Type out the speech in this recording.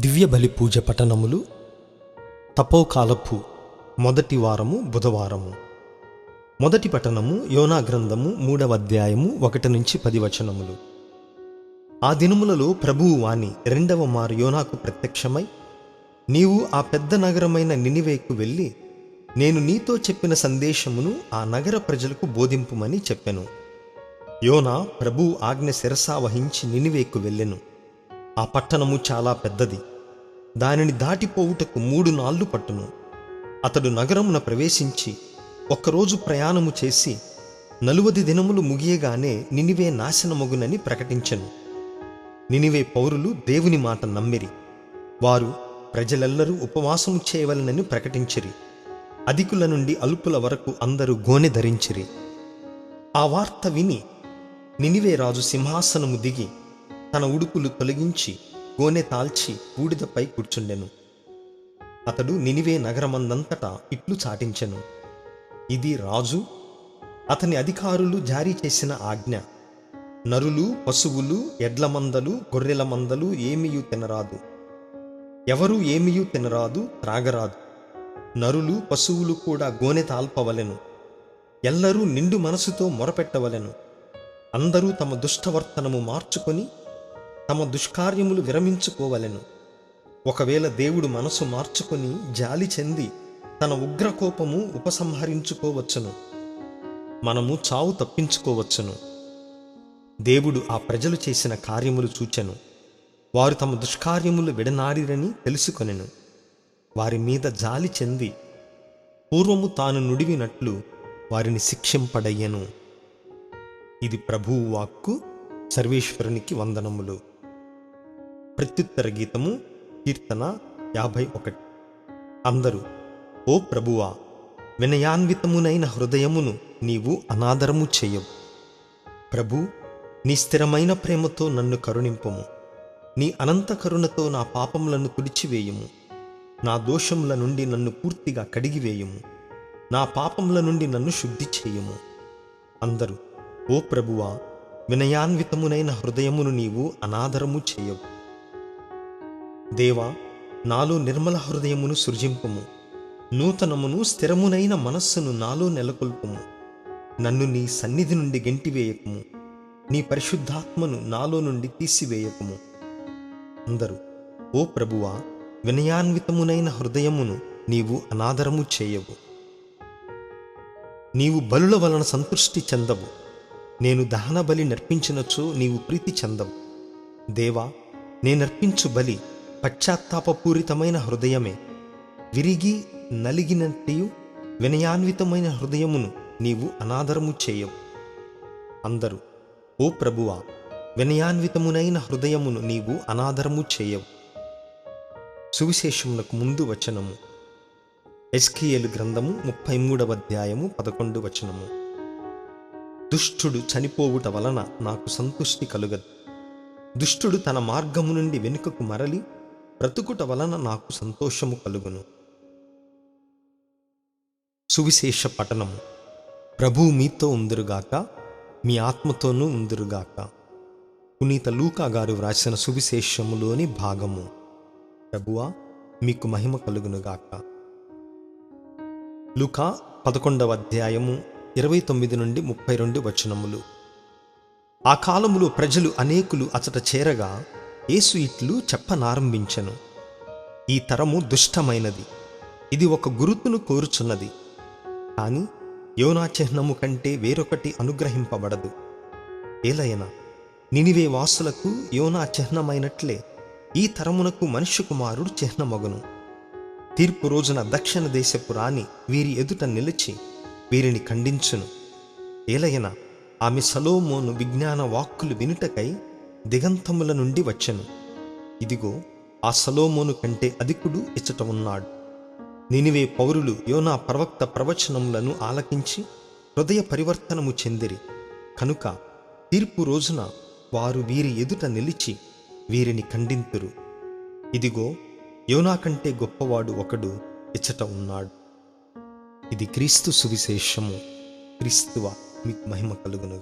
దివ్య బలి పూజ పఠనములు తపోకాలపు మొదటి వారము బుధవారము. మొదటి పఠనము యోనా గ్రంథము మూడవ అధ్యాయము ఒకటి నుంచి పది వచనములు. ఆ దినములలో ప్రభువు వాణి రెండవ మారు యోనాకు ప్రత్యక్షమై నీవు ఆ పెద్ద నగరమైన నినివేకు వెళ్ళి నేను నీతో చెప్పిన సందేశమును ఆ నగర ప్రజలకు బోధింపుమని చెప్పెను. యోనా ప్రభు ఆజ్ఞ శిరసా వహించి నినివేకు వెళ్ళెను. ఆ పట్టణము చాలా పెద్దది. దానిని దాటిపోవుటకు మూడు నాళ్ళు పట్టును. అతడు నగరమున ప్రవేశించి ఒక్కరోజు ప్రయాణము చేసి నలువది దినములు ముగియగానే నినివే నాశనమగునని ప్రకటించను. నినివే పౌరులు దేవుని మాట నమ్మిరి. వారు ప్రజలెల్లరూ ఉపవాసము చేయవలనని ప్రకటించిరి. అధికుల నుండి అల్పుల వరకు అందరూ గోనె ధరించిరి. ఆ వార్త విని నినివే రాజు సింహాసనము దిగి తన ఉడుపులు తొలగించి గోనె తాల్చి బూడిదపై కూర్చుండెను. అతడు నినివే నగరమందంతటా ఇట్లు చాటించెను. ఇది రాజు అతని అధికారులు జారీ చేసిన ఆజ్ఞ. నరులు పశువులు ఎడ్ల మందలు గొర్రెల మందలు ఏమీయూ తినరాదు. ఎవరు ఏమీయూ తినరాదు త్రాగరాదు. నరులు పశువులు కూడా గోనె తాల్పవలెను. ఎల్లరూ నిండు మనసుతో మొరపెట్టవలెను. అందరూ తమ దుష్టవర్తనము మార్చుకొని తమ దుష్కార్యములు విరమించుకోవలెను. ఒకవేళ దేవుడు మనసు మార్చుకొని జాలి చెంది తన ఉగ్రకోపము ఉపసంహరించుకోవచ్చును. మనము చావు తప్పించుకోవచ్చును. దేవుడు ఆ ప్రజలు చేసిన కార్యములు చూచెను. వారు తమ దుష్కార్యములు విడనాడిరని తెలుసుకొనెను. వారి మీద జాలి చెంది పూర్వము తాను నుడివినట్లు వారిని శిక్షింపడయ్యను. ఇది ప్రభువు వాక్కు సర్వేశ్వరునికి వందనములు. ప్రత్యుత్తర గీతము కీర్తన యాభై ఒకటి అందరూ ఓ ప్రభువా వినయాన్వితమునైన హృదయమును నీవు అనాదరము చేయవు. ప్రభు నీ స్థిరమైన ప్రేమతో నన్ను కరుణింపము. నీ అనంత కరుణతో నా పాపములను తుడిచివేయుము. నా దోషముల నుండి నన్ను పూర్తిగా కడిగివేయుము. నా పాపముల నుండి నన్ను శుద్ధి చేయము. అందరూ ఓ ప్రభువా వినయాన్వితమునైన హృదయమును నీవు అనాదరము చేయవు. దేవా నాలో నిర్మల హృదయమును సృజింపుము. నూతనమును స్థిరమునైన మనస్సును నాలో నెలకొల్పుము. నన్ను నీ సన్నిధి నుండి గెంటివేయకుము. నీ పరిశుద్ధాత్మను నాలో నుండి తీసివేయకుము. అందరూ ఓ ప్రభువా వినయాన్వితమునైన హృదయమును నీవు అనాదరము చేయవు. నీవు బలుల వలన సంతృష్టి చెందవు. నేను దహన బలి నర్పించినచో నీవు ప్రీతి చెందవు. దేవా నేనర్పించు బలి పశ్చాత్తాపపూరితమైన హృదయమే. విరిగి నలిగినట్టు వినయాన్వితమైన హృదయమును నీవు అనాదరము చేయవు. అందరూ ఓ ప్రభువా వినయాన్వితమునైన హృదయమును నీవు అనాదరము చేయవు. సువిశేషమునకు ముందు వచనము. ఎస్కియేలు గ్రంథము ముప్పై మూడవ అధ్యాయము పదకొండు వచనము. దుష్టుడు చనిపోవుట వలన నాకు సంతుష్టి కలుగదు. దుష్టుడు తన మార్గము నుండి వెనుకకు మరలి బ్రతుకుట వలన నాకు సంతోషము కలుగును. సువిశేష పఠనము. ప్రభువు మీతో ఉందురుగాక మీ ఆత్మతోనూ ఉందురుగాక. పునీత లూకా గారు వ్రాసిన సువిశేషములోని భాగము. ప్రభువా మీకు మహిమ కలుగునుగాక. లూకా పదకొండవ అధ్యాయము ఇరవై తొమ్మిది నుండి ముప్పై రెండు వచనములు. ఆ కాలములో ప్రజలు అనేకులు అచట చేరగా యేసు ఇట్లు చెప్పనారంభించెను. ఈ తరము దుష్టమైనది. ఇది ఒక గురుతును కోరుచున్నది. కాని యోనా చిహ్నము కంటే వేరొకటి అనుగ్రహింపబడదు. ఏలయన నినివే వాసులకు యోనా చిహ్నమైనట్లే ఈ తరమునకు మనుష్య కుమారుడు చిహ్నమగును. తీర్పు రోజున దక్షిణ దేశపు రాణి వీరి ఎదుట నిలిచి వీరిని ఖండించును. ఏలయన ఆమె సలోమోను విజ్ఞాన వాక్కులు వినుటకై దిగంతముల నుండి వచ్చెను. ఇదిగో ఆ సలోమోను కంటే అధికుడు ఇచ్చట ఉన్నాడు. నినివే పౌరులు యోనా ప్రవక్త ప్రవచనములను ఆలకించి హృదయ పరివర్తనము చెందిరి. కనుక తీర్పు రోజున వారు వీరి ఎదుట నిలిచి వీరిని ఖండింతురు. ఇదిగో యోనా కంటే గొప్పవాడు ఒకడు ఇచ్చట ఉన్నాడు. ఇది క్రీస్తు సువిశేషము. క్రీస్తువ మీకు మహిమ కలుగును